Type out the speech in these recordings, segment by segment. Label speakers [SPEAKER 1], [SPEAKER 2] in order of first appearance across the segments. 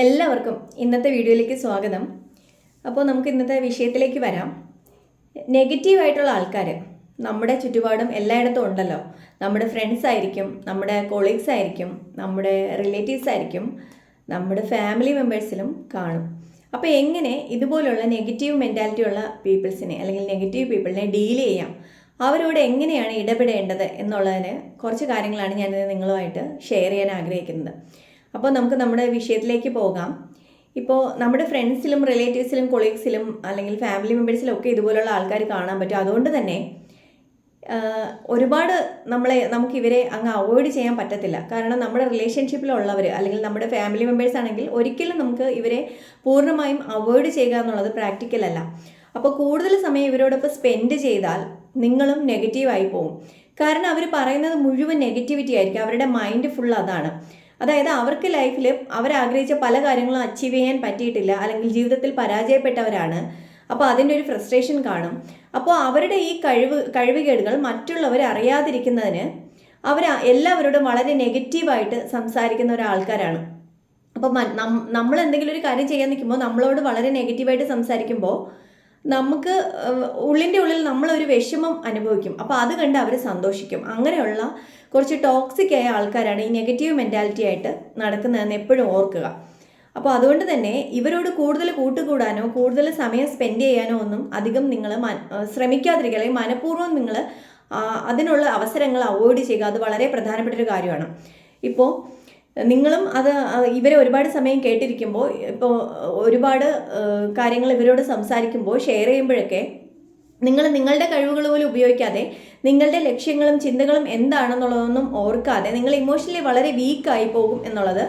[SPEAKER 1] എല്ലാവർക്കും ഇന്നത്തെ വീഡിയോയിലേക്ക് സ്വാഗതം. അപ്പോൾ നമുക്ക് ഇന്നത്തെ വിഷയത്തിലേക്ക് വരാം. നെഗറ്റീവായിട്ടുള്ള ആൾക്കാർ നമ്മുടെ ചുറ്റുപാടും എല്ലായിടത്തും ഉണ്ടല്ലോ. നമ്മുടെ ഫ്രണ്ട്സ് ആയിരിക്കും നമ്മുടെ കൊളീഗ്സ് ആയിരിക്കും നമ്മുടെ റിലേറ്റീവ്സ് ആയിരിക്കും നമ്മുടെ ഫാമിലി മെമ്പേഴ്സിലും കാണും. അപ്പോൾ എങ്ങനെ ഇതുപോലുള്ള നെഗറ്റീവ് മെന്റാലിറ്റി ഉള്ള പീപ്പിൾസിനെ അല്ലെങ്കിൽ നെഗറ്റീവ് പീപ്പിളിനെ ഡീൽ ചെയ്യാം? അവരോട് എങ്ങനെയാണ് ഇടപെടേണ്ടത് എന്നുള്ളതിന് കുറച്ച് കാര്യങ്ങളാണ് ഞാനിത് നിങ്ങളുമായിട്ട് ഷെയർ ചെയ്യാൻ ആഗ്രഹിക്കുന്നത്. അപ്പോൾ നമുക്ക് നമ്മുടെ വിഷയത്തിലേക്ക് പോകാം. ഇപ്പോൾ നമ്മുടെ ഫ്രണ്ട്സിലും റിലേറ്റീവ്സിലും കൊളീഗ്സിലും അല്ലെങ്കിൽ ഫാമിലി മെമ്പേഴ്സിലും ഒക്കെ ഇതുപോലുള്ള ആൾക്കാർ കാണാൻ പറ്റും. അതുകൊണ്ട് തന്നെ ഒരുപാട് നമ്മളെ നമുക്ക് ഇവരെ അങ്ങ് അവോയ്ഡ് ചെയ്യാൻ പറ്റത്തില്ല. കാരണം നമ്മുടെ റിലേഷൻഷിപ്പിലുള്ളവർ അല്ലെങ്കിൽ നമ്മുടെ ഫാമിലി മെമ്പേഴ്സ് ആണെങ്കിൽ ഒരിക്കലും നമുക്ക് ഇവരെ പൂർണമായും അവോയ്ഡ് ചെയ്യുക എന്നുള്ളത് പ്രാക്ടിക്കൽ അല്ല. അപ്പോൾ കൂടുതൽ സമയം ഇവരോടൊപ്പം സ്പെൻഡ് ചെയ്താൽ നിങ്ങളും നെഗറ്റീവായി പോകും കാരണം അവർ പറയുന്നത് മുഴുവൻ നെഗറ്റിവിറ്റി ആയിരിക്കും. അവരുടെ മൈൻഡ് ഫുൾ അതാണ്. അതായത് അവർക്ക് ലൈഫിൽ അവരാഗ്രഹിച്ച പല കാര്യങ്ങളും അച്ചീവ് ചെയ്യാൻ പറ്റിയിട്ടില്ല. അല്ലെങ്കിൽ ജീവിതത്തിൽ പരാജയപ്പെട്ടവരാണ്. അപ്പോൾ അതിന്റെ ഒരു ഫ്രസ്ട്രേഷൻ കാണും. അപ്പോൾ അവരുടെ ഈ കഴിവ് കഴിവുകേടുകൾ മറ്റുള്ളവർ അറിയാതിരിക്കുന്നതിന് അവർ എല്ലാവരോടും വളരെ നെഗറ്റീവായിട്ട് സംസാരിക്കുന്ന ഒരാൾക്കാരാണ്. അപ്പോൾ നമ്മൾ എന്തെങ്കിലും ഒരു കാര്യം ചെയ്യാൻ നിൽക്കുമ്പോൾ നമ്മളോട് വളരെ നെഗറ്റീവായിട്ട് സംസാരിക്കുമ്പോൾ നമുക്ക് ഉള്ളിന്റെ ഉള്ളിൽ നമ്മളൊരു വിഷമം അനുഭവിക്കും. അപ്പോൾ അത് കണ്ട് അവർ സന്തോഷിക്കും. അങ്ങനെയുള്ള കുറച്ച് ടോക്സിക് ആയ ആൾക്കാരാണ് ഈ നെഗറ്റീവ് മെന്റാലിറ്റി ആയിട്ട് നടക്കുന്നതെന്ന് എപ്പോഴും ഓർക്കുക. അപ്പോൾ അതുകൊണ്ട് തന്നെ ഇവരോട് കൂടുതൽ കൂട്ടുകൂടാനോ കൂടുതൽ സമയം സ്പെൻഡ് ചെയ്യാനോ ഒന്നും അധികം നിങ്ങൾ ശ്രമിക്കാതിരിക്കുക അല്ലെങ്കിൽ മനഃപൂർവം നിങ്ങൾ അതിനുള്ള അവസരങ്ങൾ അവോയ്ഡ് ചെയ്യുക അത് വളരെ പ്രധാനപ്പെട്ട ഒരു കാര്യമാണ്. ഇപ്പോൾ നിങ്ങളും അത് ഇവരെ ഒരുപാട് സമയം കേട്ടിരിക്കുമ്പോൾ ഇപ്പോൾ ഒരുപാട് കാര്യങ്ങൾ ഇവരോട് സംസാരിക്കുമ്പോൾ ഷെയർ ചെയ്യുമ്പോഴൊക്കെ നിങ്ങൾ നിങ്ങളുടെ കഴിവുകൾ പോലും ഉപയോഗിക്കാതെ നിങ്ങളുടെ ലക്ഷ്യങ്ങളും ചിന്തകളും എന്താണെന്നുള്ളതൊന്നും ഓർക്കാതെ നിങ്ങൾ ഇമോഷണലി വളരെ വീക്കായി പോകും എന്നുള്ളത്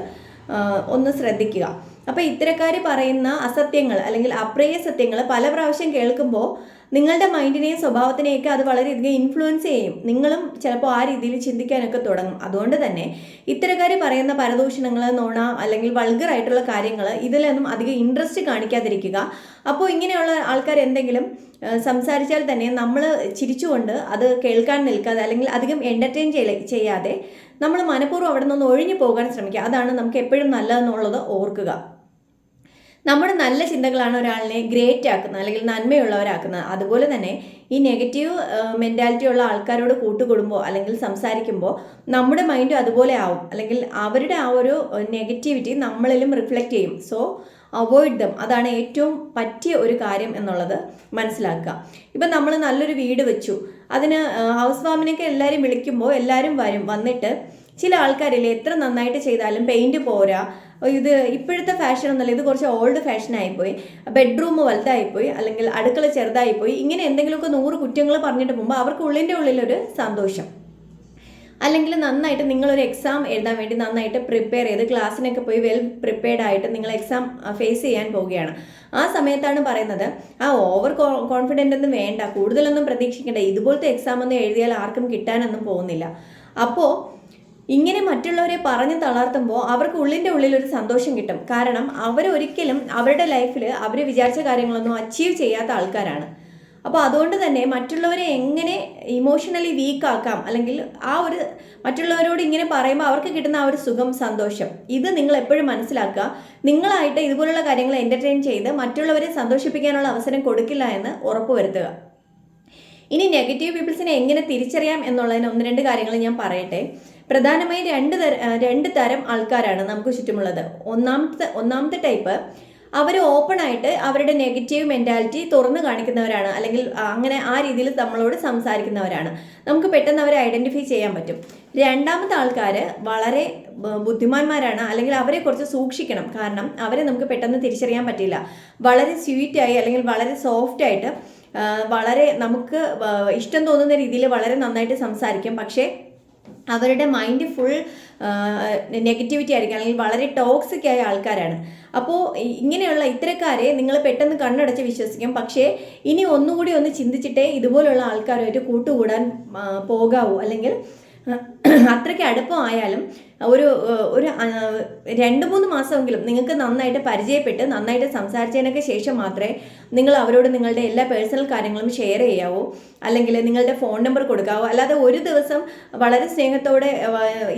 [SPEAKER 1] ഒന്ന് ശ്രദ്ധിക്കുക. അപ്പോൾ ഇത്തരക്കാർ പറയുന്ന അസത്യങ്ങൾ അല്ലെങ്കിൽ അപ്രിയ സത്യങ്ങൾ പല പ്രാവശ്യം കേൾക്കുമ്പോൾ നിങ്ങളുടെ മൈൻഡിനെയും സ്വഭാവത്തിനെയൊക്കെ അത് വളരെയധികം ഇൻഫ്ലുവൻസ് ചെയ്യും. നിങ്ങളും ചിലപ്പോൾ ആ രീതിയിൽ ചിന്തിക്കാനൊക്കെ തുടങ്ങും. അതുകൊണ്ട് തന്നെ ഇത്തരക്കാർ പറയുന്ന പരദൂഷണങ്ങൾ നോണ അല്ലെങ്കിൽ വൾഗർ ആയിട്ടുള്ള കാര്യങ്ങൾ ഇതിലൊന്നും അധികം ഇൻട്രസ്റ്റ് കാണിക്കാതിരിക്കുക. അപ്പോൾ ഇങ്ങനെയുള്ള ആൾക്കാർ എന്തെങ്കിലും സംസാരിച്ചാൽ തന്നെ നമ്മൾ ചിരിച്ചുകൊണ്ട് അത് കേൾക്കാൻ നിൽക്കാതെ അല്ലെങ്കിൽ അധികം എന്റർടൈൻ ചെയ്യാതെ നമ്മൾ മനഃപൂർവം അവിടെ നിന്ന് ഒഴിഞ്ഞു പോകാൻ ശ്രമിക്കുക. അതാണ് നമുക്ക് എപ്പോഴും നല്ലതെന്നുള്ളത് ഓർക്കുക. നമ്മുടെ നല്ല ചിന്തകളാണ് ഒരാളിനെ ഗ്രേറ്റ് ആക്കുന്നത് അല്ലെങ്കിൽ നന്മയുള്ളവരാക്കുന്നത്. അതുപോലെ തന്നെ ഈ നെഗറ്റീവ് മെന്റാലിറ്റി ഉള്ള ആൾക്കാരോട് കൂട്ടുകൂടുമ്പോൾ അല്ലെങ്കിൽ സംസാരിക്കുമ്പോൾ നമ്മുടെ മൈൻഡും അതുപോലെ ആവും. അല്ലെങ്കിൽ അവരുടെ ആ ഒരു നെഗറ്റിവിറ്റി നമ്മളിലും റിഫ്ലക്റ്റ് ചെയ്യും. സോ അവോയ്ഡ് ദം അതാണ് ഏറ്റവും പറ്റിയ ഒരു കാര്യം എന്നുള്ളത് മനസ്സിലാക്കുക. ഇപ്പം നമ്മൾ നല്ലൊരു വീട് വെച്ചു. അതിന് ഹൗസ് വാമിനൊക്കെ എല്ലാവരും വിളിക്കുമ്പോൾ എല്ലാവരും വരും. വന്നിട്ട് ചില ആൾക്കാരില്ലേ എത്ര നന്നായിട്ട് ചെയ്താലും പെയിന്റ് പോരാ ഇത് ഇപ്പോഴത്തെ ഫാഷൻ ഒന്നല്ല ഇത് കുറച്ച് ഓൾഡ് ഫാഷൻ ആയിപ്പോയി. ബെഡ്റൂം വലുതായിപ്പോയി. അല്ലെങ്കിൽ അടുക്കള ചെറുതായിപ്പോയി. ഇങ്ങനെ എന്തെങ്കിലുമൊക്കെ നൂറ് കുറ്റങ്ങൾ പറഞ്ഞിട്ട് പോകുമ്പോൾ അവർക്ക് ഉള്ളിന്റെ ഉള്ളിലൊരു സന്തോഷം. അല്ലെങ്കിൽ നന്നായിട്ട് നിങ്ങളൊരു എക്സാം എഴുതാൻ വേണ്ടി നന്നായിട്ട് പ്രിപ്പയർ ചെയ്ത് ക്ലാസ്സിനൊക്കെ പോയി വെൽ പ്രിപ്പയർഡ് ആയിട്ട് നിങ്ങൾ എക്സാം ഫേസ് ചെയ്യാൻ പോവുകയാണ്. ആ സമയത്താണ് പറയുന്നത് ആ ഓവർ കോൺഫിഡന്റ് ഒന്നും വേണ്ട. കൂടുതലൊന്നും പ്രതീക്ഷിക്കേണ്ട. ഇതുപോലത്തെ എക്സാം ഒന്നും എഴുതിയാൽ ആർക്കും കിട്ടാനൊന്നും പോകുന്നില്ല. അപ്പോൾ ഇങ്ങനെ മറ്റുള്ളവരെ പറഞ്ഞു തളർത്തുമ്പോൾ അവർക്ക് ഉള്ളിന്റെ ഉള്ളിൽ ഒരു സന്തോഷം കിട്ടും. കാരണം അവരൊരിക്കലും അവരുടെ ലൈഫിൽ അവർ വിചാരിച്ച കാര്യങ്ങളൊന്നും അച്ചീവ് ചെയ്യാത്ത ആൾക്കാരാണ്. അപ്പോൾ അതുകൊണ്ട് തന്നെ മറ്റുള്ളവരെ എങ്ങനെ ഇമോഷണലി വീക്ക് ആക്കാം അല്ലെങ്കിൽ ആ ഒരു മറ്റുള്ളവരോട് ഇങ്ങനെ പറയുമ്പോൾ അവർക്ക് കിട്ടുന്ന ആ ഒരു സുഖം സന്തോഷം ഇത് നിങ്ങൾ എപ്പോഴും മനസ്സിലാക്കുക. നിങ്ങളായിട്ട് ഇതുപോലുള്ള കാര്യങ്ങൾ എന്റർടൈൻ ചെയ്ത് മറ്റുള്ളവരെ സന്തോഷിപ്പിക്കാനുള്ള അവസരം കൊടുക്കില്ല എന്ന് ഉറപ്പുവരുത്തുക ഇനി നെഗറ്റീവ് പീപ്പിൾസിനെ എങ്ങനെ തിരിച്ചറിയാം എന്നുള്ളതിന് ഒന്ന് രണ്ട് കാര്യങ്ങൾ ഞാൻ പറയട്ടെ. പ്രധാനമായും രണ്ട് തര രണ്ട് തരം ആൾക്കാരാണ് നമുക്ക് ചുറ്റുമുള്ളത്. ഒന്നാമത്തെ ഒന്നാമത്തെ ടൈപ്പ് അവർ ഓപ്പൺ ആയിട്ട് അവരുടെ നെഗറ്റീവ് മെന്റാലിറ്റി തുറന്നു കാണിക്കുന്നവരാണ് അല്ലെങ്കിൽ അങ്ങനെ ആ രീതിയിൽ നമ്മളോട് സംസാരിക്കുന്നവരാണ്. നമുക്ക് പെട്ടെന്ന് അവരെ ഐഡന്റിഫൈ ചെയ്യാൻ പറ്റും. രണ്ടാമത്തെ ആൾക്കാർ വളരെ ബുദ്ധിമാന്മാരാണ് അല്ലെങ്കിൽ അവരെ കുറച്ച് സൂക്ഷിക്കണം. കാരണം അവരെ നമുക്ക് പെട്ടെന്ന് തിരിച്ചറിയാൻ പറ്റില്ല. വളരെ സ്വീറ്റായി അല്ലെങ്കിൽ വളരെ സോഫ്റ്റ് ആയിട്ട് വളരെ നമുക്ക് ഇഷ്ടം തോന്നുന്ന രീതിയിൽ വളരെ നന്നായിട്ട് സംസാരിക്കും. പക്ഷേ അവരുടെ മൈൻഡ് ഫുൾ നെഗറ്റിവിറ്റി ആയിരിക്കും. അല്ലെങ്കിൽ വളരെ ടോക്സിക് ആയ ആൾക്കാരാണ്. അപ്പോൾ ഇങ്ങനെയുള്ള ഇത്തരക്കാരെ നിങ്ങൾ പെട്ടെന്ന് കണ്ണടച്ച് വിശ്വസിക്കും. പക്ഷേ ഇനി ഒന്നുകൂടി ഒന്ന് ചിന്തിച്ചിട്ടേ ഇതുപോലുള്ള ആൾക്കാരുമായിട്ട് കൂട്ടുകൂടാൻ പോകാവൂ. അല്ലെങ്കിൽ അത്രയ്ക്ക് അടുപ്പമായാലും ഒരു ഒരു രണ്ട് മൂന്ന് മാസമെങ്കിലും നിങ്ങൾക്ക് നന്നായിട്ട് പരിചയപ്പെട്ട് നന്നായിട്ട് സംസാരിച്ചതിനൊക്കെ ശേഷം മാത്രമേ നിങ്ങൾ അവരോട് നിങ്ങളുടെ എല്ലാ പേഴ്സണൽ കാര്യങ്ങളും ഷെയർ ചെയ്യാവോ. അല്ലെങ്കിൽ നിങ്ങളുടെ ഫോൺ നമ്പർ കൊടുക്കാവോ. അല്ലാതെ ഒരു ദിവസം വളരെ സ്നേഹത്തോടെ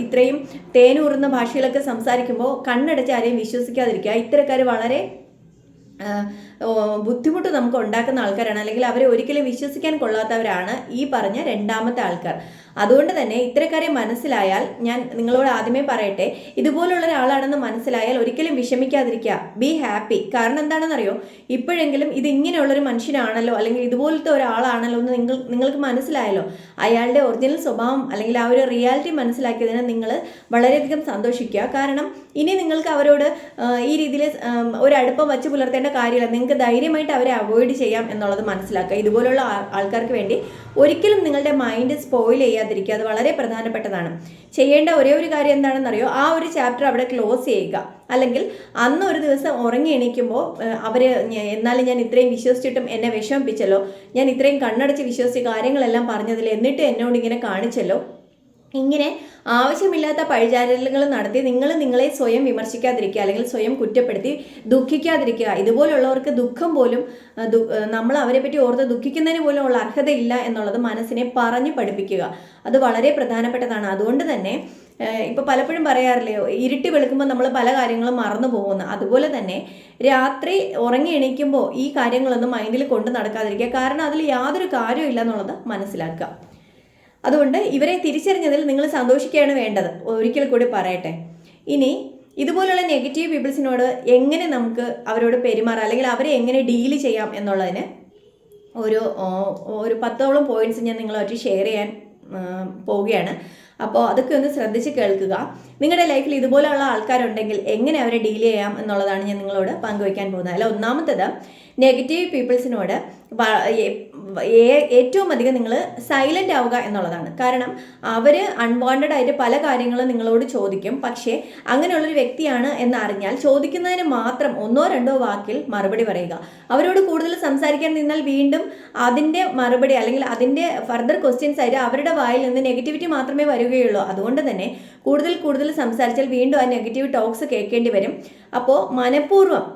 [SPEAKER 1] ഇത്രയും തേനൂറുന്ന ഭാഷയിലൊക്കെ സംസാരിക്കുമ്പോൾ കണ്ണടച്ച് ആരെയും വിശ്വസിക്കാതിരിക്കുക. ഇത്തരക്കാർ വളരെ ബുദ്ധിമുട്ട് നമുക്ക് ഉണ്ടാക്കുന്ന ആൾക്കാരാണ്. അല്ലെങ്കിൽ അവരെ ഒരിക്കലും വിശ്വസിക്കാൻ കൊള്ളാത്തവരാണ് ഈ പറഞ്ഞ രണ്ടാമത്തെ ആൾക്കാർ. അതുകൊണ്ട് തന്നെ ഇത്തരക്കാരെ മനസ്സിലായാൽ ഞാൻ നിങ്ങളോട് ആദ്യമേ പറയട്ടെ ഇതുപോലുള്ള ഒരാളാണെന്ന് മനസ്സിലായാൽ ഒരിക്കലും വിഷമിക്കാതിരിക്കുക. ബി ഹാപ്പി കാരണം എന്താണെന്നറിയോ? ഇപ്പോഴെങ്കിലും ഇത് ഇങ്ങനെയുള്ളൊരു മനുഷ്യനാണല്ലോ അല്ലെങ്കിൽ ഇതുപോലത്തെ ഒരാളാണല്ലോ എന്ന് നിങ്ങൾ നിങ്ങൾക്ക് മനസ്സിലായല്ലോ. അയാളുടെ ഒറിജിനൽ സ്വഭാവം അല്ലെങ്കിൽ ആ ഒരു റിയാലിറ്റി മനസ്സിലാക്കിയതിന് നിങ്ങൾ വളരെയധികം സന്തോഷിക്കുക. കാരണം ഇനി നിങ്ങൾക്ക് അവരോട് ഈ രീതിയിൽ ഒരടുപ്പം വച്ച് പുലർത്തേണ്ട കാര്യമില്ല. നിങ്ങൾക്ക് ധൈര്യമായിട്ട് അവരെ അവോയ്ഡ് ചെയ്യാം എന്നുള്ളത് മനസ്സിലാക്കുക. ഇതുപോലുള്ള ആൾക്കാർക്ക് വേണ്ടി ഒരിക്കലും നിങ്ങളുടെ മൈൻഡ് സ്പോയിൽ ചെയ്യാതിരിക്കുക. അത് വളരെ പ്രധാനപ്പെട്ടതാണ്. ചെയ്യേണ്ട ഒരേ ഒരു കാര്യം എന്താണെന്നറിയോ? ആ ഒരു ചാപ്റ്റർ അവിടെ ക്ലോസ് ചെയ്യുക. അല്ലെങ്കിൽ അന്ന് ഒരു ദിവസം ഉറങ്ങി എണീക്കുമ്പോൾ അവർ എന്നാലും ഞാൻ ഇത്രയും വിശ്വസിച്ചിട്ടും എന്നെ വിഷമിപ്പിച്ചല്ലോ. ഞാൻ ഇത്രയും കണ്ണടച്ച് വിശ്വസിച്ച് കാര്യങ്ങളെല്ലാം പറഞ്ഞതിൽ എന്നിട്ട് എന്നോട് ഇങ്ങനെ കാണിച്ചല്ലോ. ഇങ്ങനെ ആവശ്യമില്ലാത്ത പഴിചാരലുകൾ നടത്തി നിങ്ങൾ നിങ്ങളെ സ്വയം വിമർശിക്കാതിരിക്കുക അല്ലെങ്കിൽ സ്വയം കുറ്റപ്പെടുത്തി ദുഃഖിക്കാതിരിക്കുക. ഇതുപോലുള്ളവർക്ക് ദുഃഖം പോലും നമ്മൾ അവരെ പറ്റി ഓർത്ത് ദുഃഖിക്കുന്നതിന് പോലും ഉള്ള അർഹതയില്ല എന്നുള്ളത് മനസ്സിനെ പറഞ്ഞു പഠിപ്പിക്കുക. അത് വളരെ പ്രധാനപ്പെട്ടതാണ്. അതുകൊണ്ട് തന്നെ ഇപ്പം പലപ്പോഴും പറയാറില്ലേ ഇരുട്ടി വെളുക്കുമ്പോൾ നമ്മൾ പല കാര്യങ്ങളും മറന്നു പോകുന്നു. അതുപോലെ തന്നെ രാത്രി ഉറങ്ങി എണീക്കുമ്പോൾ ഈ കാര്യങ്ങളൊന്നും മൈൻഡിൽ കൊണ്ട് നടക്കാതിരിക്കുക. കാരണം അതിൽ യാതൊരു കാര്യമില്ല എന്നുള്ളത് മനസ്സിലാക്കുക. അതുകൊണ്ട് ഇവരെ തിരിച്ചറിഞ്ഞതിൽ നിങ്ങൾ സന്തോഷിക്കുകയാണ് വേണ്ടത്. ഒരിക്കൽ കൂടി പറയട്ടെ. ഇനി ഇതുപോലുള്ള നെഗറ്റീവ് പീപ്പിൾസിനോട് എങ്ങനെ നമുക്ക് അവരോട് പെരുമാറാം? അല്ലെങ്കിൽ അവരെ എങ്ങനെ ഡീൽ ചെയ്യാം എന്നുള്ളതിന് ഒരു ഒരു പത്തോളം പോയിന്റ്സ് ഞാൻ നിങ്ങളുമായിട്ട് ഷെയർ ചെയ്യാൻ പോവുകയാണ്. അപ്പോൾ അതൊക്കെ ഒന്ന് ശ്രദ്ധിച്ച് കേൾക്കുക. നിങ്ങളുടെ ലൈഫിൽ ഇതുപോലെയുള്ള ആൾക്കാരുണ്ടെങ്കിൽ എങ്ങനെ അവരെ ഡീൽ ചെയ്യാം എന്നുള്ളതാണ് ഞാൻ നിങ്ങളോട് പങ്കുവയ്ക്കാൻ പോകുന്നത്. അല്ല ഒന്നാമത്തത് നെഗറ്റീവ് പീപ്പിൾസിനോട് ഏറ്റവും അധികം നിങ്ങൾ സൈലന്റ് ആവുക എന്നുള്ളതാണ്. കാരണം അവർ അൺവാണ്ടഡ് ആയിട്ട് പല കാര്യങ്ങളും നിങ്ങളോട് ചോദിക്കും. പക്ഷേ അങ്ങനെയുള്ളൊരു വ്യക്തിയാണ് എന്നറിഞ്ഞാൽ ചോദിക്കുന്നതിന് മാത്രം ഒന്നോ രണ്ടോ വാക്കിൽ മറുപടി പറയുക. അവരോട് കൂടുതൽ സംസാരിക്കാൻ നിന്നാൽ വീണ്ടും അതിന്റെ മറുപടി അല്ലെങ്കിൽ അതിന്റെ ഫർദർ ക്വസ്റ്റ്യൻസ് ആയിട്ട് അവരുടെ വായിൽ നിന്ന് നെഗറ്റിവിറ്റി മാത്രമേ വരികയുള്ളൂ. അതുകൊണ്ട് തന്നെ കൂടുതൽ കൂടുതൽ സംസാരിച്ചാൽ വീണ്ടും ആ നെഗറ്റീവ് ടോക്സ് കേൾക്കേണ്ടി വരും. അപ്പോൾ മനഃപൂർവം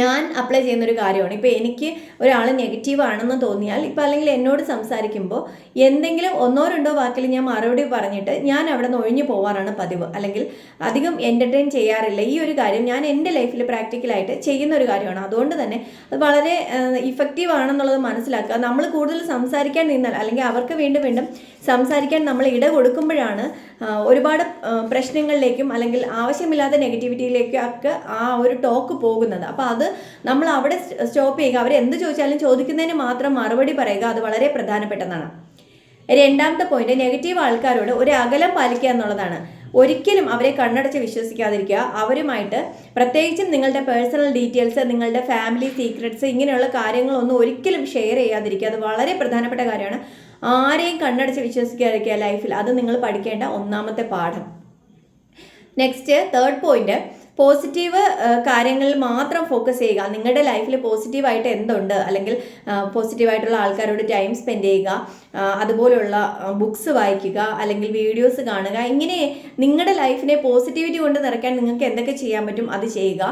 [SPEAKER 1] ഞാൻ അപ്ലൈ ചെയ്യുന്ന ഒരു കാര്യമാണ്. ഇപ്പോൾ എനിക്ക് ഒരാൾ നെഗറ്റീവ് ആണെന്ന് തോന്നിയാൽ ഇപ്പോൾ അല്ലെങ്കിൽ എന്നോട് സംസാരിക്കുമ്പോൾ എന്തെങ്കിലും ഒന്നോ രണ്ടോ വാക്കിൽ ഞാൻ മറുപടി പറഞ്ഞിട്ട് ഞാൻ അവിടെ നിന്ന് ഒഴിഞ്ഞു പോവാറാണ് പതിവ്. അല്ലെങ്കിൽ അധികം എന്റർടൈൻ ചെയ്യാറില്ല. ഈ ഒരു കാര്യം ഞാൻ എന്റെ ലൈഫിൽ പ്രാക്ടിക്കലായിട്ട് ചെയ്യുന്ന ഒരു കാര്യമാണ്. അതുകൊണ്ട് തന്നെ അത് വളരെ ഇഫക്റ്റീവ് ആണെന്നുള്ളത് മനസ്സിലാക്കുക. നമ്മൾ കൂടുതൽ സംസാരിക്കാൻ നിന്നാൽ അല്ലെങ്കിൽ അവർക്ക് വീണ്ടും വീണ്ടും സംസാരിക്കാൻ നമ്മൾ ഇട കൊടുക്കുമ്പോഴാണ് ഒരുപാട് പ്രശ്നങ്ങളിലേക്കും അല്ലെങ്കിൽ ആവശ്യമില്ലാത്ത നെഗറ്റിവിറ്റിയിലേക്കും ഒക്കെ ആ ഒരു ടോക്ക് പോകുന്നത്. അപ്പോൾ അത് നമ്മൾ അവിടെ സ്റ്റോപ്പ് ചെയ്യുക. അവർ എന്ത് ചോദിച്ചാലും ചോദിക്കുന്നതിന് മാത്രം മറുപടി പറയുക. അത് വളരെ പ്രധാനപ്പെട്ടതാണ്. രണ്ടാമത്തെ പോയിന്റ് നെഗറ്റീവ് ആൾക്കാരോട് ഒരു അകലം പാലിക്കുക എന്നുള്ളതാണ്. ഒരിക്കലും അവരെ കണ്ണടച്ച് വിശ്വസിക്കാതിരിക്കുക. അവരുമായിട്ട് പ്രത്യേകിച്ചും നിങ്ങളുടെ പേഴ്സണൽ ഡീറ്റെയിൽസ് നിങ്ങളുടെ ഫാമിലി സീക്രട്സ് ഇങ്ങനെയുള്ള കാര്യങ്ങളൊന്നും ഒരിക്കലും ഷെയർ ചെയ്യാതിരിക്കുക. അത് വളരെ പ്രധാനപ്പെട്ട കാര്യമാണ്. ആരെയും കണ്ണടച്ച് വിശ്വസിക്കാതിരിക്കുക ലൈഫിൽ അത് നിങ്ങൾ പഠിക്കേണ്ട ഒന്നാമത്തെ പാഠം. നെക്സ്റ്റ് തേർഡ് പോയിന്റ് പോസിറ്റീവ് കാര്യങ്ങളിൽ മാത്രം ഫോക്കസ് ചെയ്യുക. നിങ്ങളുടെ ലൈഫിൽ പോസിറ്റീവായിട്ട് എന്തുണ്ട്? അല്ലെങ്കിൽ പോസിറ്റീവായിട്ടുള്ള ആൾക്കാരോട് ടൈം സ്പെൻഡ് ചെയ്യുക അതുപോലുള്ള ബുക്സ് വായിക്കുക അല്ലെങ്കിൽ വീഡിയോസ് കാണുക. ഇങ്ങനെ നിങ്ങളുടെ ലൈഫിനെ പോസിറ്റിവിറ്റി കൊണ്ട് നിറയ്ക്കാൻ നിങ്ങൾക്ക് എന്തൊക്കെ ചെയ്യാൻ പറ്റും അത് ചെയ്യുക.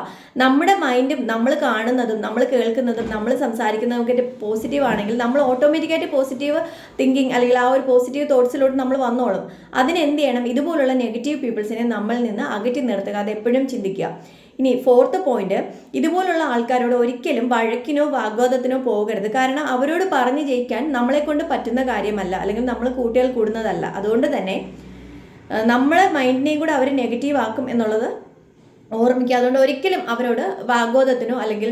[SPEAKER 1] നമ്മുടെ മൈൻഡും നമ്മൾ കാണുന്നതും നമ്മൾ കേൾക്കുന്നതും നമ്മൾ സംസാരിക്കുന്നതും ഒക്കെ പോസിറ്റീവ് ആണെങ്കിൽ നമ്മൾ ഓട്ടോമാറ്റിക്കായിട്ട് പോസിറ്റീവ് തിങ്കിങ് അല്ലെങ്കിൽ ആ ഒരു പോസിറ്റീവ് തോട്ട്സിലോട്ട് നമ്മൾ വന്നോളും. അതിനെന്ത് ചെയ്യണം? ഇതുപോലുള്ള നെഗറ്റീവ് പീപ്പിൾസിനെ നമ്മളിൽ നിന്ന് അകറ്റി നിർത്തുക. അത് എപ്പോഴും ചിന്തിക്കുക. ഇനി ഫോർത്ത് പോയിന്റ് ഇതുപോലുള്ള ആൾക്കാരോട് ഒരിക്കലും വഴക്കിനോ വാഗ്വാദത്തിനോ പോകരുത്. കാരണം അവരോട് പറഞ്ഞു ജയിക്കാൻ നമ്മളെ കൊണ്ട് പറ്റുന്ന കാര്യമല്ല അല്ലെങ്കിൽ നമ്മൾ കൂട്ടിയാൽ കൂടുന്നതല്ല. അതുകൊണ്ട് തന്നെ നമ്മളെ മൈൻഡിനെയും കൂടെ അവർ നെഗറ്റീവ് ആക്കും എന്നുള്ളത് ഓർമ്മിക്കുക. അതുകൊണ്ട് ഒരിക്കലും അവരോട് വാഗ്വാദത്തിനോ അല്ലെങ്കിൽ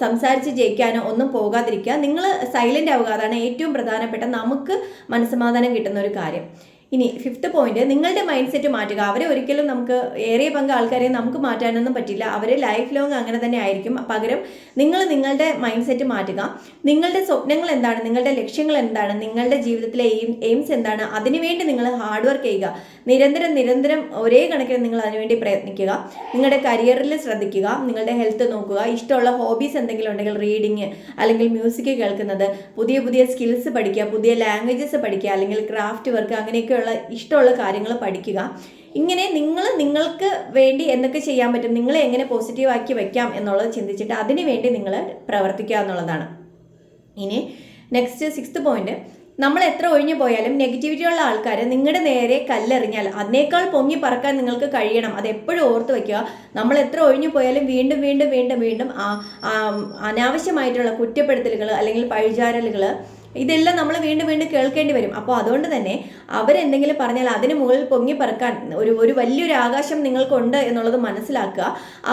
[SPEAKER 1] സംസാരിച്ച് ജയിക്കാനോ ഒന്നും പോകാതിരിക്കുക. നിങ്ങൾ സൈലന്റ് ആവുക. അതാണ് ഏറ്റവും പ്രധാനപ്പെട്ട നമുക്ക് മനസ്സമാധാനം കിട്ടുന്ന ഒരു കാര്യം. ഇനി ഫിഫ്ത്ത് പോയിന്റ് നിങ്ങളുടെ മൈൻഡ് സെറ്റ് മാറ്റുക. അവരെ ഒരിക്കലും നമുക്ക് ഏറിയ പങ്ക് ആൾക്കാരെ നമുക്ക് മാറ്റാനൊന്നും പറ്റില്ല. അവർ ലൈഫ് ലോങ് അങ്ങനെ തന്നെ ആയിരിക്കും. പകരം നിങ്ങൾ നിങ്ങളുടെ മൈൻഡ് സെറ്റ് മാറ്റുക. നിങ്ങളുടെ സ്വപ്നങ്ങൾ എന്താണ്? നിങ്ങളുടെ ലക്ഷ്യങ്ങൾ എന്താണ്? നിങ്ങളുടെ ജീവിതത്തിലെ എയിം എയിംസ് എന്താണ്? അതിനുവേണ്ടി നിങ്ങൾ ഹാർഡ് വർക്ക് ചെയ്യുക. നിരന്തരം നിരന്തരം ഒരേ കണക്കിന് നിങ്ങൾ അതിനുവേണ്ടി പ്രയത്നിക്കുക. നിങ്ങളുടെ കരിയറിൽ ശ്രദ്ധിക്കുക. നിങ്ങളുടെ ഹെൽത്ത് നോക്കുക. ഇഷ്ടമുള്ള ഹോബീസ് എന്തെങ്കിലും ഉണ്ടെങ്കിൽ റീഡിങ് അല്ലെങ്കിൽ മ്യൂസിക് കേൾക്കുന്നത്. പുതിയ പുതിയ സ്കിൽസ് പഠിക്കുക. പുതിയ ലാംഗ്വേജസ് പഠിക്കുക. അല്ലെങ്കിൽ ക്രാഫ്റ്റ് വർക്ക് അങ്ങനെയൊക്കെ പോലെയുള്ള ഇഷ്ടമുള്ള കാര്യങ്ങൾ പഠിക്കുക. ഇങ്ങനെ നിങ്ങൾ നിങ്ങൾക്ക് വേണ്ടി എന്തൊക്കെ ചെയ്യാൻ പറ്റും നിങ്ങളെ എങ്ങനെ പോസിറ്റീവാക്കി വയ്ക്കാം എന്നുള്ളത് ചിന്തിച്ചിട്ട് അതിനു വേണ്ടി നിങ്ങൾ പ്രവർത്തിക്കുക എന്നുള്ളതാണ്. ഇനി നെക്സ്റ്റ് സിക്സ്ത് പോയിന്റ് നമ്മൾ എത്ര ഒഴിഞ്ഞു പോയാലും നെഗറ്റിവിറ്റി ഉള്ള ആൾക്കാർ നിങ്ങളുടെ നേരെ കല്ലെറിഞ്ഞാൽ അതിനേക്കാൾ പൊങ്ങി പറക്കാൻ നിങ്ങൾക്ക് കഴിയണം. അത് എപ്പോഴും ഓർത്ത് വയ്ക്കുക നമ്മൾ എത്ര ഒഴിഞ്ഞു പോയാലും വീണ്ടും വീണ്ടും വീണ്ടും വീണ്ടും അനാവശ്യമായിട്ടുള്ള കുറ്റപ്പെടുത്തലുകൾ അല്ലെങ്കിൽ പഴിചാരലുകൾ ഇതെല്ലാം നമ്മൾ വീണ്ടും വീണ്ടും കേൾക്കേണ്ടി വരും. അപ്പോൾ അതുകൊണ്ട് തന്നെ അവരെന്തെങ്കിലും പറഞ്ഞാൽ അതിന് മുകളിൽ പൊങ്ങി പറക്കാൻ ഒരു ഒരു വലിയൊരു ആകാശം നിങ്ങൾക്കുണ്ട് എന്നുള്ളത് മനസ്സിലാക്കുക.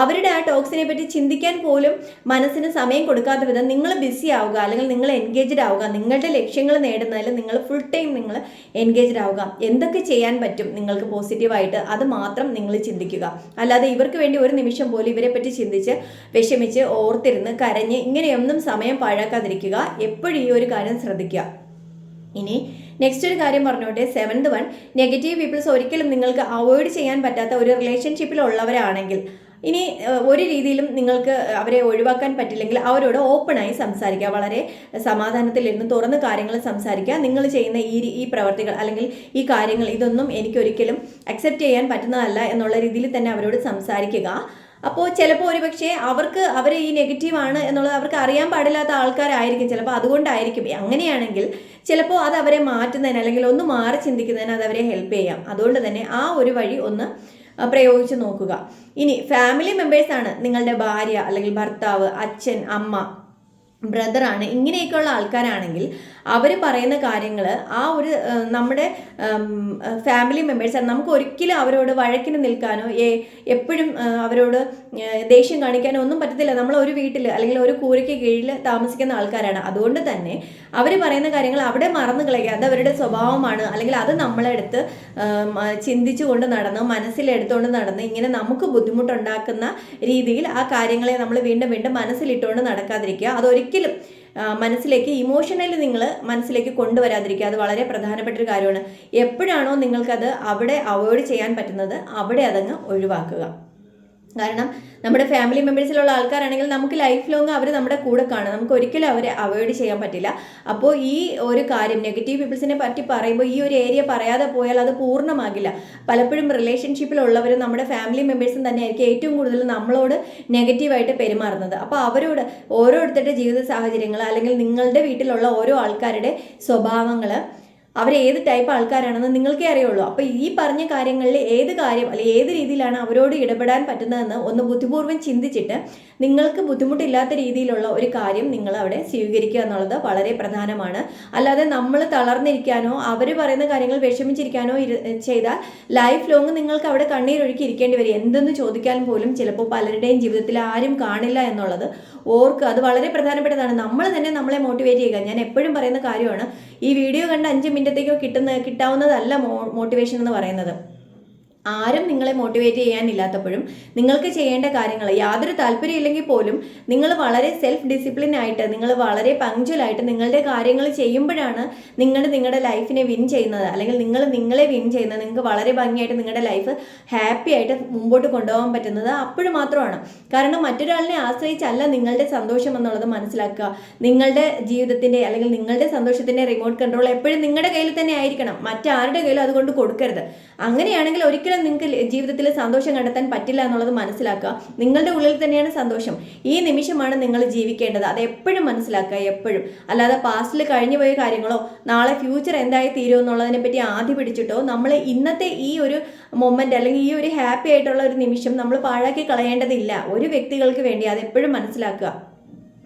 [SPEAKER 1] അവരുടെ ആ ടോക്സിനെ പറ്റി ചിന്തിക്കാൻ പോലും മനസ്സിന് സമയം കൊടുക്കാത്ത വിധം നിങ്ങൾ ബിസി ആവുക അല്ലെങ്കിൽ നിങ്ങൾ എൻഗേജ്ഡ് ആവുക നിങ്ങളുടെ ലക്ഷ്യങ്ങൾ നേടുന്നതിൽ നിങ്ങൾ ഫുൾ ടൈം നിങ്ങൾ എൻഗേജ്ഡ് ആവുക. എന്തൊക്കെ ചെയ്യാൻ പറ്റും നിങ്ങൾക്ക് പോസിറ്റീവായിട്ട് അത് മാത്രം നിങ്ങൾ ചിന്തിക്കുക. അല്ലാതെ ഇവർക്ക് വേണ്ടി ഒരു നിമിഷം പോലും ഇവരെ പറ്റി ചിന്തിച്ച് വിഷമിച്ച് ഓർത്തിരുന്ന് കരഞ്ഞ് ഇങ്ങനെയൊന്നും സമയം പാഴാക്കാതിരിക്കുക. എപ്പോഴും ഈ ഒരു കാര്യം ശ്രദ്ധിക്കുക. ഇനി നെക്സ്റ്റ് ഒരു കാര്യം പറഞ്ഞോട്ടെ. സെവൻത് വൺ നെഗറ്റീവ് പീപ്പിൾസ് ഒരിക്കലും നിങ്ങൾക്ക് അവോയ്ഡ് ചെയ്യാൻ പറ്റാത്ത ഒരു റിലേഷൻഷിപ്പിലുള്ളവരാണെങ്കിൽ ഇനി ഒരു രീതിയിലും നിങ്ങൾക്ക് അവരെ ഒഴിവാക്കാൻ പറ്റില്ലെങ്കിൽ അവരോട് ഓപ്പണായി സംസാരിക്കുക. വളരെ സമാധാനത്തിൽ സമാധാനത്തിലിരുന്ന് തുറന്ന് കാര്യങ്ങൾ സംസാരിക്കുക. നിങ്ങൾ ചെയ്യുന്ന ഈ ഈ പ്രവർത്തികൾ അല്ലെങ്കിൽ ഈ കാര്യങ്ങൾ ഇതൊന്നും എനിക്കൊരിക്കലും അക്സെപ്റ്റ് ചെയ്യാൻ പറ്റുന്നതല്ല എന്നുള്ള രീതിയിൽ തന്നെ അവരോട് സംസാരിക്കുക. അപ്പോൾ ചിലപ്പോൾ ഒരുപക്ഷെ അവർക്ക് അവർ ഈ നെഗറ്റീവ് ആണ് എന്നുള്ളത് അവർക്ക് അറിയാൻ പാടില്ലാത്ത ആൾക്കാരായിരിക്കും ചിലപ്പോൾ അതുകൊണ്ടായിരിക്കും. അങ്ങനെയാണെങ്കിൽ ചിലപ്പോൾ അത് അവരെ മാറ്റുന്നതിന് അല്ലെങ്കിൽ ഒന്ന് മാറി ചിന്തിക്കുന്നതിന് അത് അവരെ ഹെൽപ്പ് ചെയ്യാം. അതുകൊണ്ട് തന്നെ ആ ഒരു വഴി ഒന്ന് പ്രയോഗിച്ച് നോക്കുക. ഇനി ഫാമിലി മെമ്പേഴ്സാണ് നിങ്ങളുടെ ഭാര്യ അല്ലെങ്കിൽ ഭർത്താവ് അച്ഛൻ അമ്മ ബ്രദറാണ് ഇങ്ങനെയൊക്കെയുള്ള ആൾക്കാരാണെങ്കിൽ അവർ പറയുന്ന കാര്യങ്ങൾ ആ ഒരു നമ്മുടെ ഫാമിലി മെമ്പേഴ്സാണ് നമുക്ക് ഒരിക്കലും അവരോട് വഴക്കിന് നിൽക്കാനോ എപ്പോഴും അവരോട് ദേഷ്യം കാണിക്കാനോ ഒന്നും പറ്റത്തില്ല. നമ്മൾ ഒരു വീട്ടിൽ അല്ലെങ്കിൽ ഒരു കൂരയ്ക്ക് കീഴിൽ താമസിക്കുന്ന ആൾക്കാരാണ്. അതുകൊണ്ട് തന്നെ അവർ പറയുന്ന കാര്യങ്ങൾ അവിടെ മറന്നു കളയുക. അത് അവരുടെ സ്വഭാവമാണ്. അല്ലെങ്കിൽ അത് നമ്മളെടുത്ത് ചിന്തിച്ചുകൊണ്ട് നടന്ന് മനസ്സിലെടുത്തുകൊണ്ട് നടന്ന് ഇങ്ങനെ നമുക്ക് ബുദ്ധിമുട്ടുണ്ടാക്കുന്ന രീതിയിൽ ആ കാര്യങ്ങളെ നമ്മൾ വീണ്ടും വീണ്ടും മനസ്സിലിട്ടുകൊണ്ട് നടക്കാതിരിക്കുക. അതൊരിക്കലും മനസ്സിലേക്ക് ഇമോഷണലി നിങ്ങൾ മനസ്സിലേക്ക് കൊണ്ടുവരാതിരിക്കുക. അത് വളരെ പ്രധാനപ്പെട്ട ഒരു കാര്യമാണ്. എപ്പോഴാണോ നിങ്ങൾക്കത് അവിടെ അവോയ്ഡ് ചെയ്യാൻ പറ്റുന്നത് അവിടെ അതങ്ങ് ഒഴിവാക്കുക. കാരണം നമ്മുടെ ഫാമിലി മെമ്പേഴ്സിലുള്ള ആൾക്കാരാണെങ്കിൽ നമുക്ക് ലൈഫ് ലോങ് അവർ നമ്മുടെ കൂടെ കാണും. നമുക്ക് ഒരിക്കലും അവരെ അവോയ്ഡ് ചെയ്യാൻ പറ്റില്ല. അപ്പോൾ ഈ ഒരു കാര്യം നെഗറ്റീവ് പീപ്പിൾസിനെ പറ്റി പറയുമ്പോൾ ഈ ഒരു ഏരിയ പറയാതെ പോയാൽ അത് പൂർണമാകില്ല. പലപ്പോഴും റിലേഷൻഷിപ്പിലുള്ളവർ നമ്മുടെ ഫാമിലി മെമ്പേഴ്സും തന്നെയായിരിക്കും ഏറ്റവും കൂടുതൽ നമ്മളോട് നെഗറ്റീവായിട്ട് പെരുമാറുന്നത്. അപ്പോൾ അവരോട് ഓരോരുത്തരുടെ ജീവിത സാഹചര്യങ്ങൾ അല്ലെങ്കിൽ നിങ്ങളുടെ വീട്ടിലുള്ള ഓരോ ആൾക്കാരുടെ സ്വഭാവങ്ങൾ അവർ ഏത് ടൈപ്പ് ആൾക്കാരാണെന്ന് നിങ്ങൾക്കേ അറിയുള്ളൂ. അപ്പോൾ ഈ പറഞ്ഞ കാര്യങ്ങളിൽ ഏത് കാര്യം അല്ലെങ്കിൽ ഏത് രീതിയിലാണ് അവരോട് ഇടപെടാൻ പറ്റുന്നതെന്ന് ഒന്ന് ബുദ്ധിപൂർവം ചിന്തിച്ചിട്ട് നിങ്ങൾക്ക് ബുദ്ധിമുട്ടില്ലാത്ത രീതിയിലുള്ള ഒരു കാര്യം നിങ്ങൾ അവിടെ സ്വീകരിക്കുക എന്നുള്ളത് വളരെ പ്രധാനമാണ്. അല്ലാതെ നമ്മൾ തളർന്നിരിക്കാനോ അവർ പറയുന്ന കാര്യങ്ങൾ വിഷമിച്ചിരിക്കാനോ ചെയ്താൽ ലൈഫ് ലോങ് നിങ്ങൾക്ക് അവിടെ കണ്ണീരൊഴുക്കി ഇരിക്കേണ്ടി വരും. എന്തെന്ന് ചോദിക്കാൻ പോലും ചിലപ്പോൾ പലരുടെയും ജീവിതത്തിൽ ആരും കാണില്ല എന്നുള്ളത് ഓർക്കുക. അത് വളരെ പ്രധാനപ്പെട്ടതാണ്. നമ്മൾ തന്നെ നമ്മളെ മോട്ടിവേറ്റ് ചെയ്യുക. ഞാൻ എപ്പോഴും പറയുന്ന കാര്യമാണ് ഈ വീഡിയോ കണ്ട് അഞ്ച് മിനിറ്റത്തേക്കോ കിട്ടുന്ന കിട്ടാവുന്നതല്ല മോട്ടിവേഷൻ എന്ന് പറയുന്നത്. ആരും നിങ്ങളെ മോട്ടിവേറ്റ് ചെയ്യാനില്ലാത്തപ്പോഴും നിങ്ങൾക്ക് ചെയ്യേണ്ട കാര്യങ്ങൾ യാതൊരു താല്പര്യമില്ലെങ്കിൽ പോലും നിങ്ങൾ വളരെ സെൽഫ് ഡിസിപ്ലിൻ ആയിട്ട് നിങ്ങൾ വളരെ പങ്ക്ച്വലായിട്ട് നിങ്ങളുടെ കാര്യങ്ങൾ ചെയ്യുമ്പോഴാണ് നിങ്ങൾ നിങ്ങളുടെ ലൈഫിനെ വിൻ ചെയ്യുന്നത്. അല്ലെങ്കിൽ നിങ്ങൾ നിങ്ങളെ വിൻ ചെയ്യുന്നത്. നിങ്ങൾക്ക് വളരെ ഭംഗിയായിട്ട് നിങ്ങളുടെ ലൈഫ് ഹാപ്പി ആയിട്ട് മുമ്പോട്ട് കൊണ്ടുപോകാൻ പറ്റുന്നത് അപ്പോഴും മാത്രമാണ്. കാരണം മറ്റൊരാളിനെ ആശ്രയിച്ചല്ല നിങ്ങളുടെ സന്തോഷം എന്നുള്ളത് മനസ്സിലാക്കുക. നിങ്ങളുടെ ജീവിതത്തിന്റെ അല്ലെങ്കിൽ നിങ്ങളുടെ സന്തോഷത്തിന്റെ റിമോട്ട് കൺട്രോൾ എപ്പോഴും നിങ്ങളുടെ കയ്യിൽ തന്നെ ആയിരിക്കണം. മറ്റാരുടെ കയ്യിലും അതുകൊണ്ട് കൊടുക്കരുത്. അങ്ങനെയാണെങ്കിൽ ഒരിക്കലും ഒരിക്കലും നിങ്ങൾക്ക് ജീവിതത്തിൽ സന്തോഷം കണ്ടെത്താൻ പറ്റില്ല എന്നുള്ളത് മനസ്സിലാക്കുക. നിങ്ങളുടെ ഉള്ളിൽ തന്നെയാണ് സന്തോഷം. ഈ നിമിഷമാണ് നിങ്ങൾ ജീവിക്കേണ്ടത്. അത് എപ്പോഴും മനസ്സിലാക്കുക എപ്പോഴും. അല്ലാതെ പാസ്റ്റിൽ കഴിഞ്ഞു പോയ കാര്യങ്ങളോ നാളെ ഫ്യൂച്ചർ എന്തായി തീരുമോ എന്നുള്ളതിനെ പറ്റി ആദ്യം പിടിച്ചിട്ടോ നമ്മൾ ഇന്നത്തെ ഈ ഒരു മൊമെന്റ് അല്ലെങ്കിൽ ഈ ഒരു ഹാപ്പി ആയിട്ടുള്ള ഒരു നിമിഷം നമ്മൾ പാഴാക്കി കളയേണ്ടതില്ല. ഒരു വ്യക്തികൾക്ക് വേണ്ടി അത് എപ്പോഴും മനസ്സിലാക്കുക.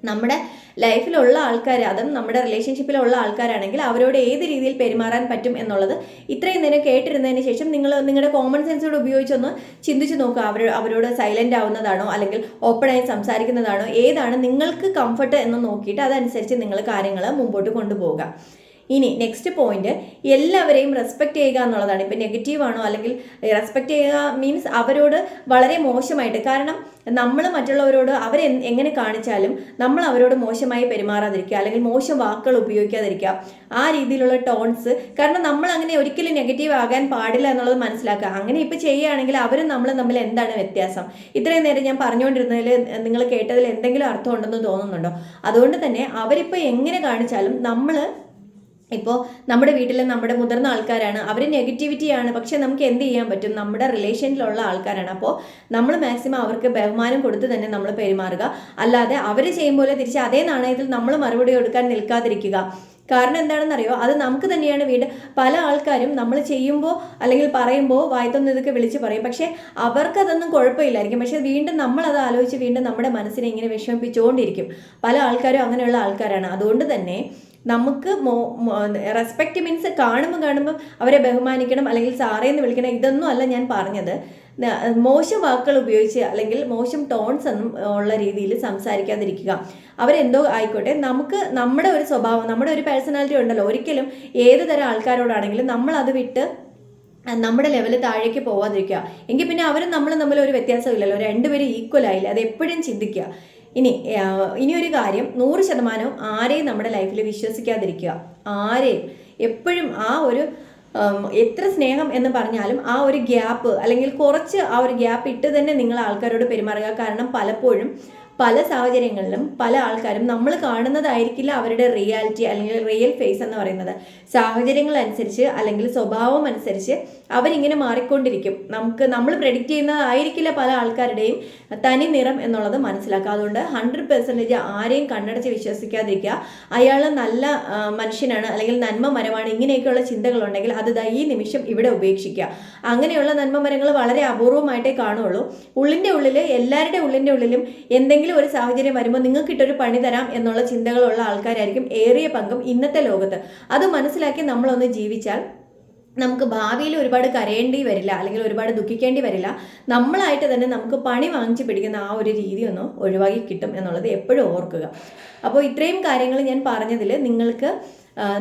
[SPEAKER 1] നമ്മുടെ ലൈഫിലുള്ള ആൾക്കാർ അതും നമ്മുടെ റിലേഷൻഷിപ്പിലുള്ള ആൾക്കാരാണെങ്കിൽ അവരോട് ഏത് രീതിയിൽ പെരുമാറാൻ പറ്റും എന്നുള്ളത് ഇത്രയും നേരം കേട്ടിരുന്നതിന് ശേഷം നിങ്ങൾ നിങ്ങളുടെ കോമൺ സെൻസോട് ഉപയോഗിച്ചൊന്ന് ചിന്തിച്ച് നോക്കുക. അവർ അവരോട് സൈലന്റ് ആവുന്നതാണോ അല്ലെങ്കിൽ ഓപ്പണായി സംസാരിക്കുന്നതാണോ? ഏതാണ് നിങ്ങൾക്ക് കംഫർട്ട് എന്ന് നോക്കിയിട്ട് അതനുസരിച്ച് നിങ്ങൾ കാര്യങ്ങൾ മുമ്പോട്ട് കൊണ്ടുപോകുക ഇനി നെക്സ്റ്റ് പോയിന്റ് എല്ലാവരെയും റെസ്പെക്ട് ചെയ്യുക എന്നുള്ളതാണ്. ഇപ്പം നെഗറ്റീവ് ആണോ അല്ലെങ്കിൽ റെസ്പെക്ട് ചെയ്യുക മീൻസ് അവരോട് വളരെ മോശമായിട്ട് കാരണം നമ്മൾ മറ്റുള്ളവരോട് അവരെ എങ്ങനെ കാണിച്ചാലും നമ്മൾ അവരോട് മോശമായി പെരുമാറാതിരിക്കുക അല്ലെങ്കിൽ മോശം വാക്കുകൾ ഉപയോഗിക്കാതിരിക്കുക. ആ രീതിയിലുള്ള ടോൺസ് കാരണം നമ്മൾ അങ്ങനെ ഒരിക്കലും നെഗറ്റീവ് ആകാൻ പാടില്ല എന്നുള്ളത് മനസ്സിലാക്കുക. അങ്ങനെ ഇപ്പം ചെയ്യുകയാണെങ്കിൽ അവരും നമ്മളും തമ്മിൽ എന്താണ് വ്യത്യാസം? ഇത്രയും നേരം ഞാൻ പറഞ്ഞുകൊണ്ടിരുന്നതിൽ നിങ്ങൾ കേട്ടതിൽ എന്തെങ്കിലും അർത്ഥം ഉണ്ടെന്ന് തോന്നുന്നുണ്ടോ? അതുകൊണ്ട് തന്നെ അവരിപ്പോൾ എങ്ങനെ കാണിച്ചാലും നമ്മൾ ഇപ്പോൾ നമ്മുടെ വീട്ടിലെ നമ്മുടെ മുതിർന്ന ആൾക്കാരാണ്. അവർ നെഗറ്റിവിറ്റിയാണ് പക്ഷെ നമുക്ക് എന്ത് ചെയ്യാൻ പറ്റും? നമ്മുടെ റിലേഷനിലുള്ള ആൾക്കാരാണ്. അപ്പോൾ നമ്മൾ മാക്സിമം അവർക്ക് ബഹുമാനം കൊടുത്ത് തന്നെ നമ്മൾ പെരുമാറുക. അല്ലാതെ അവർ ചെയ്യുമ്പോൾ തിരിച്ച് അതേ നാണയത്തിൽ നമ്മൾ മറുപടി കൊടുക്കാൻ നിൽക്കാതിരിക്കുക. കാരണം എന്താണെന്നറിയോ? അത് നമുക്ക് തന്നെയാണ് വീട്. പല ആൾക്കാരും നമ്മൾ ചെയ്യുമ്പോൾ അല്ലെങ്കിൽ പറയുമ്പോൾ വായത്തൊന്നും ഇതൊക്കെ വിളിച്ച് പറയും. പക്ഷേ അവർക്കതൊന്നും കുഴപ്പമില്ലായിരിക്കും. പക്ഷേ വീണ്ടും നമ്മൾ അത് ആലോചിച്ച് വീണ്ടും നമ്മുടെ മനസ്സിനെ ഇങ്ങനെ വിഷമിപ്പിച്ചുകൊണ്ടിരിക്കും. പല ആൾക്കാരും അങ്ങനെയുള്ള ആൾക്കാരാണ്. അതുകൊണ്ട് തന്നെ നമുക്ക് റെസ്പെക്റ്റ് മീൻസ് കാണുമ്പോൾ കാണുമ്പോൾ അവരെ ബഹുമാനിക്കണം അല്ലെങ്കിൽ സാറേ എന്ന് വിളിക്കണം. ഇതൊന്നും അല്ല ഞാൻ പറഞ്ഞത്. മോശം വാക്കുകൾ ഉപയോഗിച്ച് അല്ലെങ്കിൽ മോശം ടോൺസ് ഒന്നും ഉള്ള രീതിയിൽ സംസാരിക്കാതിരിക്കുക. അവരെന്തോ ആയിക്കോട്ടെ നമുക്ക് നമ്മുടെ ഒരു സ്വഭാവം നമ്മുടെ ഒരു പേഴ്സണാലിറ്റി ഉണ്ടല്ലോ. ഒരിക്കലും ഏത് തരം ആൾക്കാരോടാണെങ്കിലും നമ്മൾ വിട്ട് നമ്മുടെ ലെവലിൽ താഴേക്ക് പോവാതിരിക്കുക. എങ്കിൽ പിന്നെ അവരും നമ്മളും തമ്മിൽ ഒരു വ്യത്യാസമില്ലല്ലോ. രണ്ടുപേരും ഈക്വൽ ആയില്ല? അത് എപ്പോഴും ചിന്തിക്കുക. ഇനി ഇനിയൊരു കാര്യം നൂറ് ശതമാനവും ആരെയും നമ്മുടെ ലൈഫിൽ വിശ്വസിക്കാതിരിക്കുക. ആരെയും എപ്പോഴും ആ ഒരു എത്ര സ്നേഹം എന്ന് പറഞ്ഞാലും ആ ഒരു ഗ്യാപ്പ് അല്ലെങ്കിൽ കുറച്ച് ആ ഒരു ഗ്യാപ്പ് ഇട്ട് തന്നെ നിങ്ങൾ ആൾക്കാരോട് പെരുമാറുക. കാരണം പലപ്പോഴും പല സാഹചര്യങ്ങളിലും പല ആൾക്കാരും നമ്മൾ കാണുന്നതായിരിക്കില്ല അവരുടെ റിയാലിറ്റി അല്ലെങ്കിൽ റിയൽ ഫേസ് എന്ന് പറയുന്നത്. സാഹചര്യങ്ങൾ അനുസരിച്ച് അല്ലെങ്കിൽ സ്വഭാവം അനുസരിച്ച് അവരിങ്ങനെ മാറിക്കൊണ്ടിരിക്കും. നമുക്ക് നമ്മൾ പ്രെഡിക്റ്റ് ചെയ്യുന്നതായിരിക്കില്ല പല ആൾക്കാരുടെയും തനി നിറം എന്നുള്ളത് മനസ്സിലാക്കുക. അതുകൊണ്ട് ഹൺഡ്രഡ് പെർസെന്റേജ് ആരെയും കണ്ണടച്ച് വിശ്വസിക്കാതിരിക്കുക. അയാൾ നല്ല മനുഷ്യനാണ് അല്ലെങ്കിൽ നന്മ മരമാണ് ഇങ്ങനെയൊക്കെയുള്ള ചിന്തകളുണ്ടെങ്കിൽ അത് ഈ നിമിഷം ഇവിടെ ഉപേക്ഷിക്കുക. അങ്ങനെയുള്ള നന്മ മരങ്ങൾ വളരെ അപൂർവമായിട്ടേ കാണുള്ളൂ ഉള്ളിന്റെ ഉള്ളിൽ എല്ലാവരുടെ ഉള്ളിന്റെ ഉള്ളിലും എന്തെങ്കിലും ഒരു സാഹചര്യം വരുമ്പോൾ നിങ്ങൾക്ക് ഇട്ടൊരു പണി തരാം എന്നുള്ള ചിന്തകളുള്ള ആൾക്കാരായിരിക്കും ഏറിയ പങ്കും ഇന്നത്തെ ലോകത്ത്. അത് മനസ്സിലാക്കി നമ്മളൊന്ന് ജീവിച്ചാൽ നമുക്ക് ഭാവിയിൽ ഒരുപാട് കരയേണ്ടി വരില്ല അല്ലെങ്കിൽ ഒരുപാട് ദുഃഖിക്കേണ്ടി വരില്ല. നമ്മളായിട്ട് തന്നെ നമുക്ക് പണി വാങ്ങിച്ച് പിടിക്കുന്ന ആ ഒരു രീതി ഒന്ന് ഒഴിവാക്കി കിട്ടും എന്നുള്ളത് എപ്പോഴും ഓർക്കുക. അപ്പോൾ ഇത്രയും കാര്യങ്ങൾ ഞാൻ പറഞ്ഞതിൽ നിങ്ങൾക്ക്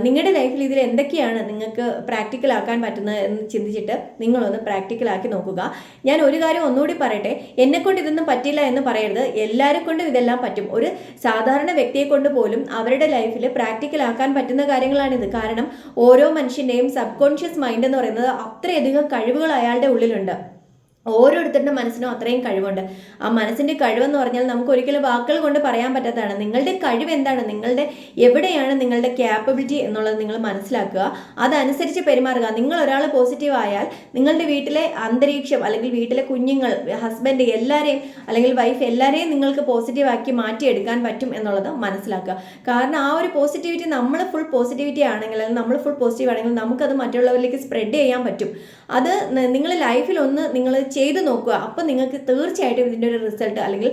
[SPEAKER 1] നിങ്ങളുടെ ലൈഫിൽ ഇതിൽ എന്തൊക്കെയാണ് നിങ്ങൾക്ക് പ്രാക്ടിക്കൽ ആക്കാൻ പറ്റുന്നത് എന്ന് ചിന്തിച്ചിട്ട് നിങ്ങളൊന്ന് പ്രാക്ടിക്കൽ ആക്കി നോക്കുക. ഞാൻ ഒരു കാര്യം ഒന്നുകൂടി പറയട്ടെ. എന്നെ കൊണ്ട് ഇതൊന്നും പറ്റില്ല എന്ന് പറയരുത്. എല്ലാവരും കൊണ്ടും ഇതെല്ലാം പറ്റും. ഒരു സാധാരണ വ്യക്തിയെ കൊണ്ട് പോലും അവരുടെ ലൈഫിൽ പ്രാക്ടിക്കൽ ആക്കാൻ പറ്റുന്ന കാര്യങ്ങളാണിത് കാരണം ഓരോ മനുഷ്യന്റെയും സബ് കോൺഷ്യസ് മൈൻഡ് എന്ന് പറയുന്നത് അത്രയധികം കഴിവുകൾ അയാളുടെ ഉള്ളിലുണ്ട്. ഓരോരുത്തരുടെ മനസ്സിനും അത്രയും കഴിവുണ്ട്. ആ മനസ്സിന്റെ കഴിവെന്ന് പറഞ്ഞാൽ നമുക്ക് ഒരിക്കലും വാക്കുകൾ കൊണ്ട് പറയാൻ പറ്റാത്തതാണ്. നിങ്ങളുടെ കഴിവ് എന്താണ്? നിങ്ങളുടെ എവിടെയാണ് നിങ്ങളുടെ ക്യാപ്പബിലിറ്റി എന്നുള്ളത് നിങ്ങൾ മനസ്സിലാക്കുക. അതനുസരിച്ച് പെരുമാറുക. നിങ്ങൾ ഒരാൾ പോസിറ്റീവ് ആയാൽ നിങ്ങളുടെ വീട്ടിലെ അന്തരീക്ഷം അല്ലെങ്കിൽ വീട്ടിലെ കുഞ്ഞുങ്ങൾ ഹസ്ബൻഡ് എല്ലാവരെയും അല്ലെങ്കിൽ വൈഫ് എല്ലാവരെയും നിങ്ങൾക്ക് പോസിറ്റീവ് ആക്കി മാറ്റിയെടുക്കാൻ പറ്റും എന്നുള്ളത് മനസ്സിലാക്കുക. കാരണം ആ ഒരു പോസിറ്റിവിറ്റി നമ്മൾ ഫുൾ പോസിറ്റിവിറ്റി ആണെങ്കിൽ അല്ലെങ്കിൽ നമ്മൾ ഫുൾ പോസിറ്റീവ് ആണെങ്കിൽ നമുക്കത് മറ്റുള്ളവരിലേക്ക് സ്പ്രെഡ് ചെയ്യാൻ പറ്റും. അത് നിങ്ങൾ ലൈഫിൽ ഒന്ന് നിങ്ങൾ ചെയ്ത് നോക്കുക. അപ്പം നിങ്ങൾക്ക് തീർച്ചയായിട്ടും ഇതിന്റെ ഒരു റിസൾട്ട് അല്ലെങ്കിൽ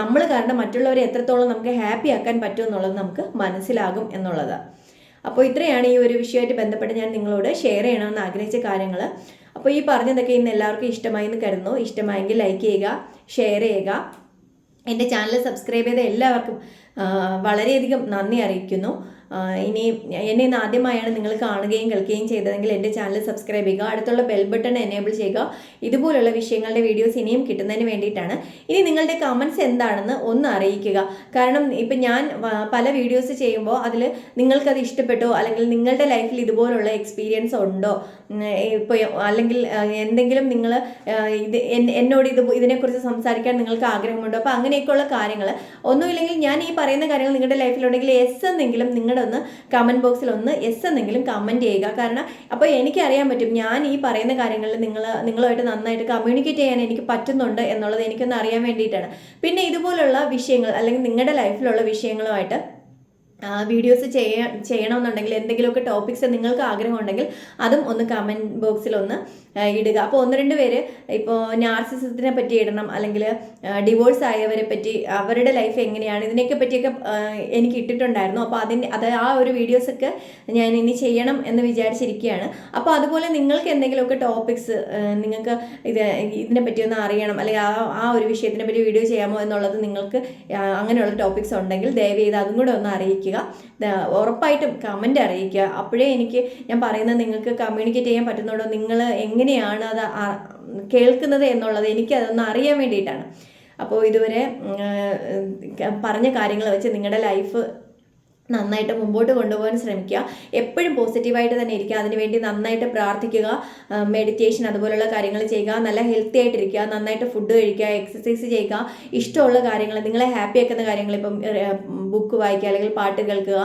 [SPEAKER 1] നമ്മൾ കാരണം മറ്റുള്ളവരെ എത്രത്തോളം നമുക്ക് ഹാപ്പി ആക്കാൻ പറ്റും എന്നുള്ളത് നമുക്ക് മനസ്സിലാകും എന്നുള്ളത്. അപ്പോൾ ഇത്രയാണ് ഈ ഒരു വിഷയമായിട്ട് ബന്ധപ്പെട്ട് ഞാൻ നിങ്ങളോട് ഷെയർ ചെയ്യണമെന്ന് ആഗ്രഹിച്ച കാര്യങ്ങൾ അപ്പോൾ ഈ പറഞ്ഞതൊക്കെ ഇന്ന് എല്ലാവർക്കും ഇഷ്ടമായി എന്ന് കരുതുന്നു. ഇഷ്ടമായെങ്കിൽ ലൈക്ക് ചെയ്യുക ഷെയർ ചെയ്യുക. എന്റെ ചാനൽ സബ്സ്ക്രൈബ് ചെയ്ത എല്ലാവർക്കും വളരെയധികം നന്ദി അറിയിക്കുന്നു. ഇനി എന്നെ ഇന്ന് ആദ്യമായാണ് നിങ്ങൾ കാണുകയും കേൾക്കുകയും ചെയ്തതെങ്കിൽ എന്റെ ചാനൽ സബ്സ്ക്രൈബ് ചെയ്യുക അടുത്തുള്ള ബെൽ ബട്ടൺ എനേബിൾ ചെയ്യുക. ഇതുപോലുള്ള വിഷയങ്ങളുടെ വീഡിയോസ് ഇനിയും കിട്ടുന്നതിന് വേണ്ടിയിട്ടാണ്. ഇനി നിങ്ങളുടെ കമൻസ് എന്താണെന്ന് ഒന്ന് അറിയിക്കുക. കാരണം ഇപ്പം ഞാൻ പല വീഡിയോസ് ചെയ്യുമ്പോൾ അതിൽ നിങ്ങൾക്കത് ഇഷ്ടപ്പെട്ടോ അല്ലെങ്കിൽ നിങ്ങളുടെ ലൈഫിൽ ഇതുപോലുള്ള എക്സ്പീരിയൻസ് ഉണ്ടോ? ഇപ്പോൾ അല്ലെങ്കിൽ എന്തെങ്കിലും നിങ്ങൾ ഇത് എന്നോട് ഇത് ഇതിനെക്കുറിച്ച് സംസാരിക്കാൻ നിങ്ങൾക്ക് ആഗ്രഹമുണ്ടോ? അപ്പോൾ അങ്ങനെയൊക്കെയുള്ള കാര്യങ്ങൾ ഒന്നുമില്ലെങ്കിൽ ഞാൻ ഈ പറയുന്ന കാര്യങ്ങൾ നിങ്ങളുടെ ലൈഫിലുണ്ടെങ്കിൽ എസ് എന്നെങ്കിലും നിങ്ങളുടെ ഒന്ന് കമന്റ് ബോക്സിൽ ഒന്ന് എസ് എന്നെങ്കിലും കമന്റ് ചെയ്യുക. കാരണം അപ്പോൾ എനിക്കറിയാൻ പറ്റും ഞാൻ ഈ പറയുന്ന കാര്യങ്ങളിൽ നിങ്ങൾ നിങ്ങളുമായിട്ട് നന്നായിട്ട് കമ്മ്യൂണിക്കേറ്റ് ചെയ്യാൻ എനിക്ക് പറ്റുന്നുണ്ട് എന്നുള്ളത് എനിക്കൊന്ന് അറിയാൻ വേണ്ടിയിട്ടാണ്. പിന്നെ ഇതുപോലുള്ള വിഷയങ്ങൾ അല്ലെങ്കിൽ നിങ്ങളുടെ ലൈഫിലുള്ള വിഷയങ്ങളുമായിട്ട് വീഡിയോസ് ചെയ്യ ചെയ്യണമെന്നുണ്ടെങ്കിൽ എന്തെങ്കിലുമൊക്കെ ടോപ്പിക്സ് നിങ്ങൾക്ക് ആഗ്രഹമുണ്ടെങ്കിൽ അതും ഒന്ന് കമന്റ് ബോക്സിൽ ഒന്ന് ഇടുക. അപ്പോൾ ഒന്ന് രണ്ട് പേര് ഇപ്പോൾ നാർസിസത്തിനെ പറ്റി ഇടണം അല്ലെങ്കിൽ ഡിവോഴ്സ് ആയവരെ പറ്റി അവരുടെ ലൈഫ് എങ്ങനെയാണ് ഇതിനെയൊക്കെ പറ്റിയൊക്കെ എനിക്ക് ഇട്ടിട്ടുണ്ടായിരുന്നു. അപ്പോൾ അതിന്റെ അത് ആ ഒരു വീഡിയോസൊക്കെ ഞാൻ ഇനി ചെയ്യണം എന്ന് വിചാരിച്ചിരിക്കുകയാണ്. അപ്പോൾ അതുപോലെ നിങ്ങൾക്ക് എന്തെങ്കിലുമൊക്കെ ടോപ്പിക്സ് നിങ്ങൾക്ക് ഇത് ഇതിനെ പറ്റി ഒന്ന് അറിയണം അല്ലെങ്കിൽ ആ ആ ഒരു വിഷയത്തിനെ പറ്റി വീഡിയോ ചെയ്യാമോ എന്നുള്ളത് നിങ്ങൾക്ക് അങ്ങനെയുള്ള ടോപ്പിക്സ് ഉണ്ടെങ്കിൽ ദയവ് ചെയ്ത് അതും കൂടെ ഒന്ന് അറിയിക്കുക. ഉറപ്പായിട്ടും കമന്റ് അറിയിക്കുക. അപ്പോഴേ എനിക്ക് ഞാൻ പറയുന്നത് നിങ്ങൾക്ക് കമ്മ്യൂണിക്കേറ്റ് ചെയ്യാൻ പറ്റുന്നുണ്ടോ? നിങ്ങൾ എങ്ങനെയാണ് അത് കേൾക്കുന്നത് എന്നുള്ളത് എനിക്കതൊന്ന് അറിയാൻ വേണ്ടിയിട്ടാണ്. അപ്പോൾ ഇതുവരെ പറഞ്ഞ കാര്യങ്ങൾ വെച്ച് നിങ്ങളുടെ ലൈഫ് നന്നായിട്ട് മുമ്പോട്ട് കൊണ്ടുപോകാൻ ശ്രമിക്കുക. എപ്പോഴും പോസിറ്റീവായിട്ട് തന്നെ ഇരിക്കുക. അതിനുവേണ്ടി നന്നായിട്ട് പ്രാർത്ഥിക്കുക മെഡിറ്റേഷൻ അതുപോലുള്ള കാര്യങ്ങൾ ചെയ്യുക നല്ല ഹെൽത്തി ആയിട്ടിരിക്കുക നന്നായിട്ട് ഫുഡ് കഴിക്കുക എക്സസൈസ് ചെയ്യുക ഇഷ്ടമുള്ള കാര്യങ്ങൾ നിങ്ങളെ ഹാപ്പി ആക്കുന്ന കാര്യങ്ങൾ ഇപ്പം ബുക്ക് വായിക്കുക അല്ലെങ്കിൽ പാട്ട് കേൾക്കുക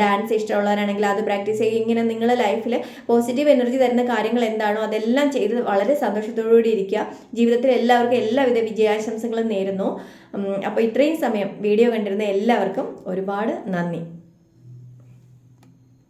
[SPEAKER 1] ഡാൻസ് ഇഷ്ടമുള്ളവരാണെങ്കിൽ അത് പ്രാക്ടീസ് ചെയ്യുക. ഇങ്ങനെ നിങ്ങളുടെ ലൈഫിൽ പോസിറ്റീവ് എനർജി തരുന്ന കാര്യങ്ങൾ എന്താണോ അതെല്ലാം ചെയ്ത് വളരെ സന്തോഷത്തോടുകൂടി ഇരിക്കുക. ജീവിതത്തിൽ എല്ലാവർക്കും എല്ലാവിധ വിജയാശംസകളും നേരുന്നു. അപ്പോൾ ഇത്രയും സമയം വീഡിയോ കണ്ടിരുന്ന എല്ലാവർക്കും ഒരുപാട് നന്ദി.